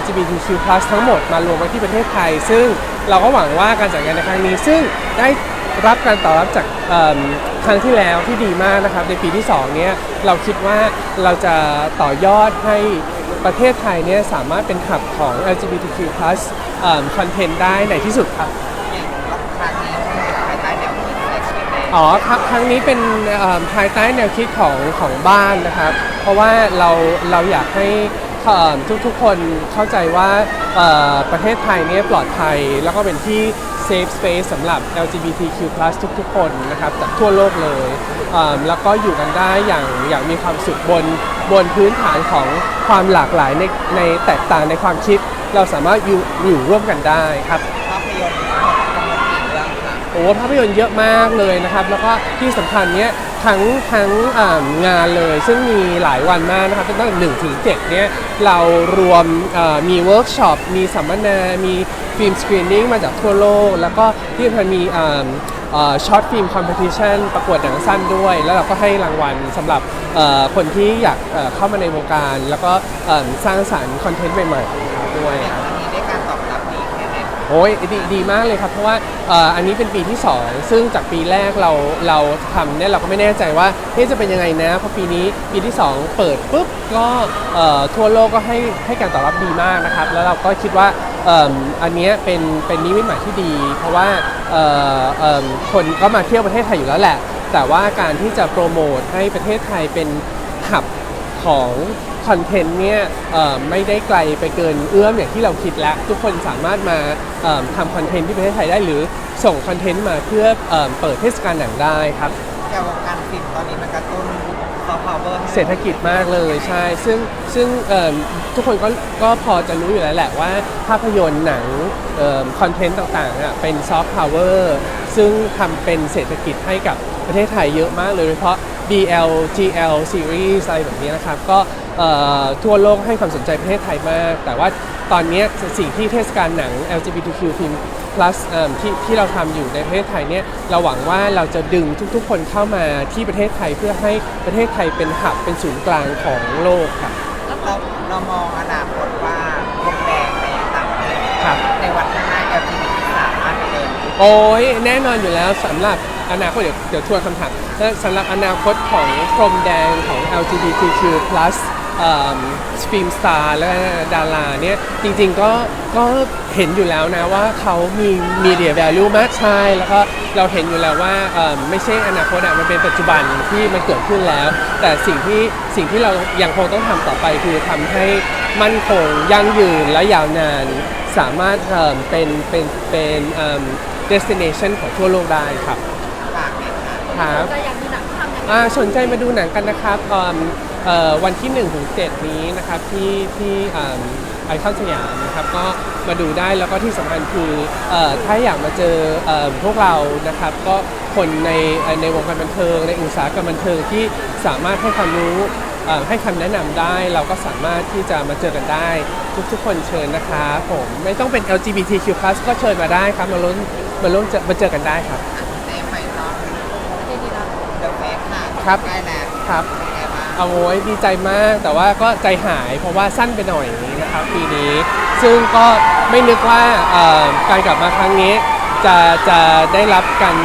LGBTQ+ ทั้งหมดมารวมไว้ที่ประเทศไทย ซึ่งเราก็หวังว่าการจัดงานในครั้งนี้ ซึ่งได้รับการตอบรับจากเอิ่มครั้งที่แล้วที่ดีมากนะครับ ในปีที่2เนี้ยเราคิดว่าเราจะต่อยอดให้ประเทศไทยเนี่ยสามารถเป็นหับของ LGBTQ+ คอนเทนต์ได้ในที่สุดครับอย่างครั้งนี้มันเป็นภายใต้แนวคิดอะไรคิดเองอ๋อครับครั้งนี้เป็นเอ่อภายใต้แนวคิดของของบ้านนะครับ เพราะว่าเราเราอยากให้ ทุกทุกๆคนเข้าใจว่าประเทศไทยเนี่ยปลอดภัย แล้วก็เป็นที่ safe space สำหรับ LGBTQ+ ทุกๆ คนนะครับจากทั่วโลกเลยเแล้วก็อยู่กันได้อย่างอย่างมีความสุขบนบนพื้นฐานของความหลากหลายในในแตกต่างในความคิด เราสามารถอยู่อยู่ร่วมกันได้ครับ โอ้ภาพยนตร์เยอะมากเลยนะครับ แล้วก็ที่สำคัญเนี้ยทั้งทั้งงานเลย ซึ่งมีหลายวันมากนะครับตั้งแต่หนึ่งถึงเจ็ดเนี้ยเรารวมมีเวิร์กช็อปมีสัมมนา มีฟิล์มสกรีนนิ่งมาจากทั่วโลก แล้วก็ที่สำคัญมีช็อตฟิล์มคอมเพติชันประกวดหนังสั้นด้วย แล้วเราก็ให้รางวัลสำหรับคนที่อยากเข้ามาในวงการ แล้วก็สร้างสรรค์คอนเทนต์ใหม่ๆด้วยครับ โอ้ยดีดีมากเลยครับเพราะว่าเอ่ออันนี้เป็นปีที่ 2 ซึ่งจากปีแรกเราเราทำเนี่ยเราก็ไม่แน่ใจว่าเฮ้จะเป็นยังไงนะเพราะปีนี้ปีที่ 2 เปิดปุ๊บก็เอ่อทั่วโลกก็ให้ให้การตอบรับดีมากนะครับ แล้วเราก็คิดว่าเอ่ออันนี้เป็นเป็นนิมิตหมายที่ดี เพราะว่าเอ่อเอิ่มคนก็มาเที่ยวประเทศไทยอยู่แล้วแหละ แต่ว่าการที่จะโปรโมทให้ประเทศไทยเป็นหับของ คอนเทนต์เนี่ยเอ่อไม่ได้ไกลไปเกินเอื้อมอย่างที่เราคิดแล้ว ทุกคนสามารถมาเอิ่มทำคอนเทนต์ที่ประเทศไทยได้หรือส่งคอนเทนต์มาเพื่อเอิ่มเปิดเทศกาลหนังได้ครับแกวงการฟิล์มตอนนี้มันกระตุ้นซอฟต์พาวเวอร์เศรษฐกิจมากเลยใช่ ซึ่งซึ่งเอิ่มทุกคนก็ก็พอจะรู้อยู่แล้วแหละว่าภาพยนตร์หนังคอนเทนต์ต่างๆอะเป็นซอฟต์พาวเวอร์ซึ่งทำเป็นเศรษฐกิจให้กับประเทศไทยเยอะมากเลยโดยเฉพาะ BL GL series อะไรแบบนี้นะครับ ก็เอ่อ ทั่วโลกให้ความสนใจประเทศไทยมาก แต่ว่าตอนเนี้ยสิ่งที่เทศกาลหนัง LGBTQ film plus เอิ่มที่ที่เราทำอยู่ในประเทศไทยเนี่ยเราหวังว่าเราจะดึงทุกๆ คนเข้ามาที่ประเทศไทยเพื่อให้ประเทศไทยเป็นหับเป็นศูนย์กลางของโลกครับเราเรามองอนาคตว่าพรมแดงในต่างประเทศครับในวันข้างหน้า LGBT สามารถไปเดินโอ้ยแน่นอนอยู่แล้วสำหรับอนาคตเดี๋ยวเดี๋ยวทวนคำถามและสำหรับอนาคตของพรมแดงของ LGBTQ+ สตรีมสตาร์และดาราเนี่ยจริงๆก็ก็เห็นอยู่แล้วนะว่าเขามีมีเดีย value มากใช่แล้วก็เราเห็นอยู่แล้วว่าเอิ่มไม่ใช่อนาคตอะมันเป็นปัจจุบันที่มันเกิดขึ้นแล้ว แต่สิ่งที่สิ่งที่เรายังคงต้องทำต่อไปคือทำให้มั่นคงยั่งยืนและยาวนานสามารถเอิ่มเป็นเป็นเป็นเอิ่ม destination ของทั่วโลกได้ครับฝากเนี่ยค่ะครับจะอยากดูหนังทำยังไงอ่าสนใจมาดูหนังกันนะครับเอิ่มเอ่อ วันที่1ถึง7นี้นะครับที่ที่ไอคอนสยามนะครับก็มาดูได้แล้วก็ที่สำคัญคือเอ่อถ้าอยากมาเจอเอ่อพวกเรานะครับก็คนในเอ่อในวงการบันเทิง ในอุตสาหกรรมบันเทิงที่สามารถให้ความรู้เอ่อให้คำแนะนำได้ เราก็สามารถที่จะมาเจอกันได้ ทุกๆคนเชิญนะครับผมไม่ต้องเป็น LGBTQ+ ก็เชิญมาได้ครับ มาร่วมมาร่วมเจอมาเจอกันได้ครับในไฟนอลดีดีนะเดอะเฟสค่ะครับใกล้แล้วครับ เอาโว้ยดีใจมาก แต่ว่าก็ใจหายเพราะว่าสั้นไปหน่อยนะครับปีนี้ ซึ่งก็ไม่นึกว่าการกลับมาครั้งนี้ จะจะได้รับการ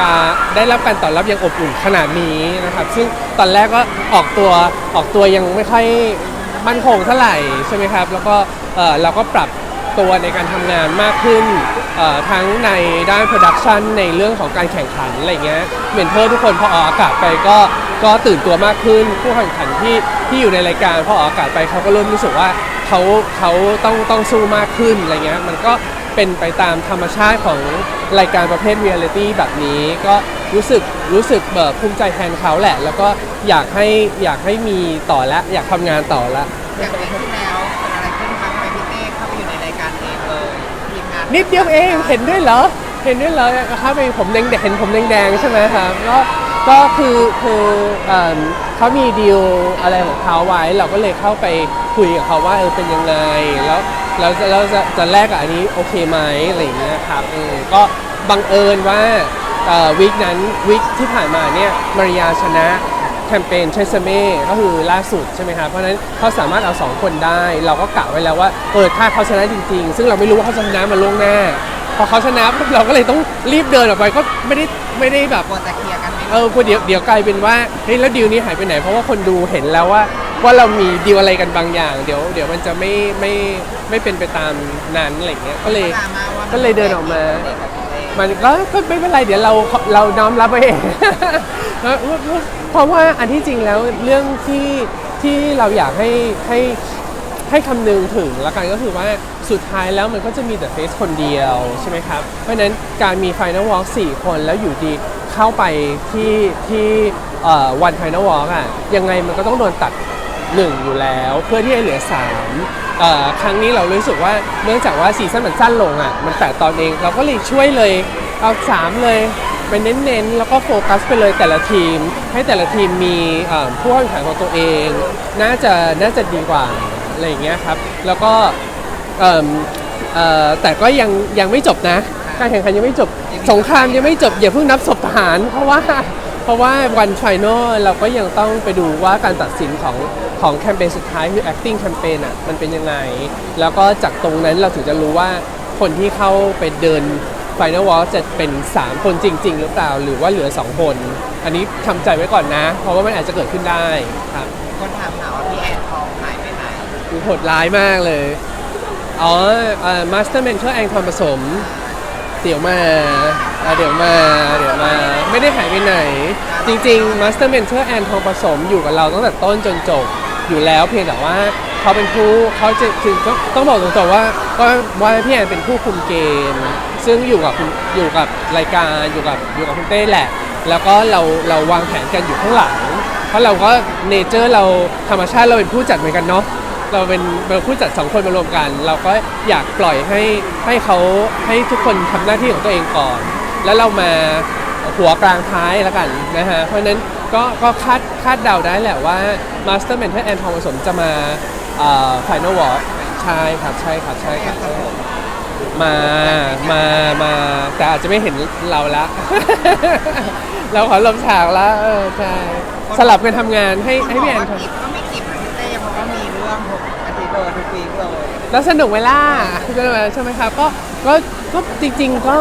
การได้รับการตอบรับอย่างอบอุ่นขนาดนี้นะครับ ซึ่งตอนแรกก็ออกตัวออกตัวยังไม่ค่อยมั่นคงเท่าไหร่ใช่ไหมครับ แล้วก็เราก็ปรับตัวในการทำงานมากขึ้นทั้งในด้านโปรดักชันในเรื่องของการแข่งขันอะไรเงี้ยเมนเทอร์ทุกคนพอออกอากาศไปก็ ก็ตื่นตัวมากขึ้น ผู้แข่งขันที่ที่อยู่ในรายการพอออกอากาศไปเขาก็เริ่มรู้สึกว่าเขาเขาต้องต้องสู้มากขึ้นอะไรเงี้ยมันก็เป็นไปตามธรรมชาติของรายการประเภทเรียลิตี้แบบนี้ ก็รู้สึกรู้สึกแบบภูมิใจแทนเขาแหละ แล้วก็อยากให้อยากให้มีต่อละอยากทำงานต่อละ อย่างปีที่แล้วเกิดอะไรขึ้นคะทำไมพี่เต้เข้าไปอยู่ในรายการเองเลยทีมงานนิดเดียวเองเห็นด้วยเหรอ เห็นด้วยเหรอครับไปผมแดงเห็นผมแดงๆใช่ไหมครับก็ ก็คือคือเอิ่มเขามีดีลอะไรของเขาไว้ เราก็เลยเข้าไปคุยกับเขาว่าเออเป็นยังไง แล้วแล้วจะแล้วจะจะแลกกับอันนี้โอเคไหมอะไรอย่างเงี้ยครับเออก็บังเอิญว่าวีคนั้นวีคที่ผ่านมาเนี่ยมาริยาชนะแคมเปญเชสเม่ก็คือล่าสุดใช่ไหมครับเพราะฉะนั้นเขาสามารถเอา 2 คนได้ เราก็กะไว้แล้วว่าเออถ้าเขาชนะจริง ๆ ซึ่งเราไม่รู้ว่าเขาจะชนะมาล่วงหน้า พอเขาชนะปุ๊บเราก็เลยต้องรีบเดินออกไปก็ไม่ได้ไม่ได้แบบกลัวจะเคลียร์กัน ออกลัวเดี๋ยวเดี๋ยวกลายเป็นว่าเฮ้ยแล้วดีลนี้หายไปไหน เพราะว่าคนดูเห็นแล้วว่าว่าเรามีดีลอะไรกันบางอย่าง เดี๋ยวเดี๋ยวมันจะไม่ไม่ไม่เป็นไปตามนั้นอะไรเงี้ยก็เลยดราม่าว่าก็เลยเดินออกมาเด็กกับพี่เต้มันก็ก็ไม่เป็นไรเดี๋ยวเราเราน้อมรับไว้เองแล้วเพราะว่าอันที่จริงแล้วเรื่องที่ที่เราอยากให้ให้ให้คำนึงถึงละกันก็คือว่าสุดท้ายแล้วมันก็จะมีแต่เฟสคนเดียวใช่ไหมครับ เพราะฉะนั้นการมี Final Walk 4คนแล้วอยู่ดี เข้าไปที่ที่วัน Final Walk อะยังไงมันก็ต้องโดนตัดหนึ่งอยู่แล้ว เพื่อที่จะเหลือ3ครั้งนี้เรารู้สึกว่าเนื่องจากว่าซีซั่นมันสั้นลงอะมันแตกตอนเองเราก็เลยช่วยเลยเอา 3 เลยไปเน้นๆ แล้วก็โฟกัสไปเลยแต่ละทีม ให้แต่ละทีมมีผู้แข่งขันของตัวเอง น่าจะน่าจะดีกว่าอะไรอย่างเงี้ยครับ แล้วก็แต่ก็ยังยังไม่จบนะ การแข่งขันยังไม่จบสงครามยังไม่จบอย่าเพิ่งนับศพทหาร เพราะว่าเพราะว่าวันไฟนอลเราก็ยังต้องไปดูว่าการตัดสินของของแคมเปญสุดท้ายคือ acting แคมเปญอะมันเป็นยังไง แล้วก็จากตรงนั้นเราถึงจะรู้ว่าคนที่เข้าไปเดิน Final Wall จะเป็น 3 คนจริง ๆ หรือเปล่า หรือว่าเหลือ 2 คน อันนี้ทำใจไว้ก่อนนะ เพราะว่ามันอาจจะเกิดขึ้นได้ครับคนถามหาว่าพี่แอนทองหายไปไหนคือโหดร้ายมากเลย อ๋อมาสเตอร์เมนเทอร์แองทองผสม เดี๋ยวมาอะเดี๋ยวมา เดี๋ยวมา ไม่ได้หายไปไหน จริงๆ Master Mentor แอนทองผสมอยู่กับเราตั้งแต่ต้นจนจบอยู่แล้วเพียงแต่ว่าเขาเป็นผู้เขาจะคือต้องต้องบอกตรงๆว่าว่าว่าพี่แอนเป็นผู้คุมเกม ซึ่งอยู่กับคุณอยู่กับรายการอยู่กับอยู่กับคุณเต้แหละ แล้วก็เราเราวางแผนกันอยู่ข้างหลัง เพราะเราก็เนเจอร์เราธรรมชาติเราเป็นผู้จัดเหมือนกันเนาะ เราเป็นเป็นผู้จัดสองคนมารวมกัน เราก็อยากปล่อยให้ให้เขาให้ทุกคนทำหน้าที่ของตัวเองก่อน แล้วเรามาหัวกลางท้ายแล้วกันนะฮะเพราะนั้นก็ก็คาดคาดเดาได้แหละว่า Master Mentor แอนทองผสมจะมาเอ่อ Final Walk ใช่ครับใช่ครับใช่ครับมา มา มา แต่อาจจะไม่เห็นเราละ เราขอลมฉากละเออใช่ สลับกันทำงานให้ให้พี่แอนทำ แล้วสนุกเวลาใช่ไหมครับก็ก็ก็จริง ๆ ก็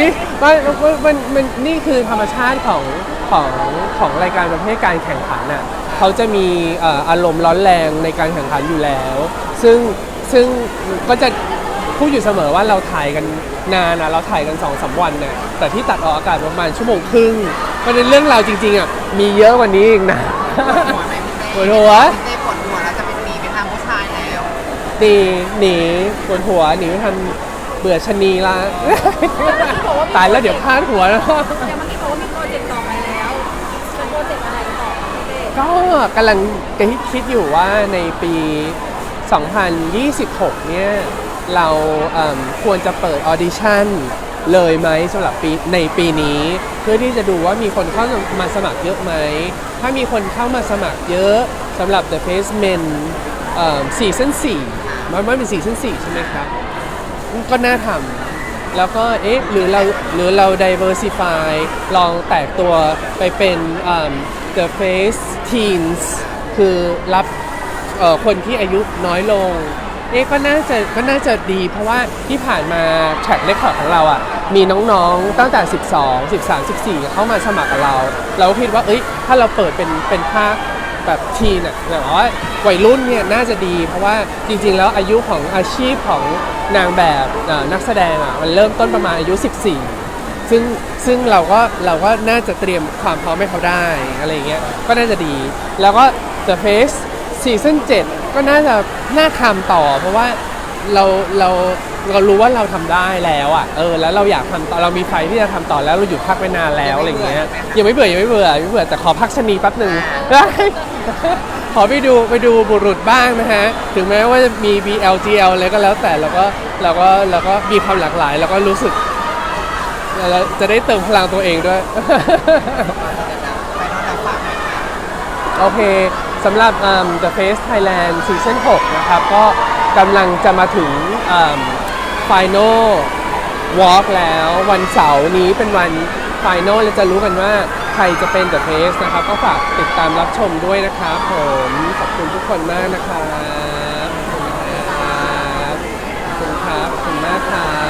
นี่มันมันมันนี่คือธรรมชาติของของของรายการประเภทการแข่งขันน่ะเขาจะมีเอ่ออารมณ์ร้อนแรงในการแข่งขันอยู่แล้ว ซึ่งซึ่งก็จะพูดอยู่เสมอว่าเราถ่ายกันนานนะเราถ่ายกัน2อสวันน่ะแต่ที่ตัดออกอากาศประมาณชั่วโมงครึ่งประเด็นเรื่องราวจริงๆอะมีเยอะกว่านี้อีกนะหัวไหมพี่เต้ปวดหัว หนีหนีปวดหัวหนีไม่ทันเบื่อชะนีละ ตายแล้วเดี๋ยวพลาดหัวแล้วเดี๋ยวเมื่อกี้บอกว่ามีโปรเจกต์ต่อไปแล้วเป็นโปรเจกต์อะไรต่อพี่เต้ก็กำลังคิดอยู่ว่าในปี 2026 เนี่ย เราเอิ่มควรจะเปิดออดิชั่นเลยไหมสำหรับปีในปีนี้ เพื่อที่จะดูว่ามีคนเข้ามาสมัครเยอะไหม ถ้ามีคนเข้ามาสมัครเยอะสำหรับ The Face Men ซีซั่น4มันมันเป็นซีซั่น4ใช่ไหมครับ ก็น่าทำแล้วก็เอ๊ะหรือเราหรือเรา diversify ลองแตกตัวไปเป็น the face teens คือรับคนที่อายุน้อยลงเอ๊ะก็น่าจะก็น่าจะดีเพราะว่าที่ผ่านมา track record ของเราอะ มีน้องๆตั้งแต่ 12 13 14 เข้ามาสมัครกับเรา เราคิดว่าเอ้ยถ้าเราเปิดเป็นเป็นภาค แบบทีนอะแบบว่าวัยรุ่นเนี่ยน่าจะดี เพราะว่าจริง ๆ แล้วอายุของอาชีพของนางแบบเอ่อนักแสดงอะมันเริ่มต้นประมาณอายุ 14 ซึ่งซึ่งเราก็เราก็น่าจะเตรียมความพร้อมให้เขาได้อะไรอย่างเงี้ยก็น่าจะดี แล้วก็ The Face ซีซั่น7ก็น่าจะน่าทำต่อ เพราะว่าเราเราเรารู้ว่าเราทำได้แล้วอะเออแล้วเราอยากทำต่อเรามีไฟที่จะทำต่อแล้วเราหยุดพักไปนานแล้วอะไรอย่างเงี้ยยังไม่เบื่อยังไม่เบื่อยังไม่เบื่อแต่ขอพักชะนีแป๊บหนึ่ง ขอไปดูไปดูบุรุษบ้างนะฮะ ถึงแม้ว่าจะมี BLGL อะไรก็แล้วแต่เราก็เราก็เราก็มีความหลากหลาย แล้วก็รู้สึกเราจะได้เติมพลังตัวเองด้วย โอเคสำหรับอืม The Face Thailand Season 6 นะครับ ก็กำลังจะมาถึงอืม Final Walk แล้ว วันเสาร์นี้เป็นวันไฟนอลแล้วจะรู้กันว่า ใครจะเป็น The Face นะครับ ก็ฝากติดตามรับชมด้วยนะครับผมขอบคุณทุกคนมากนะครับขอบคุณครับขอบคุณมากครับ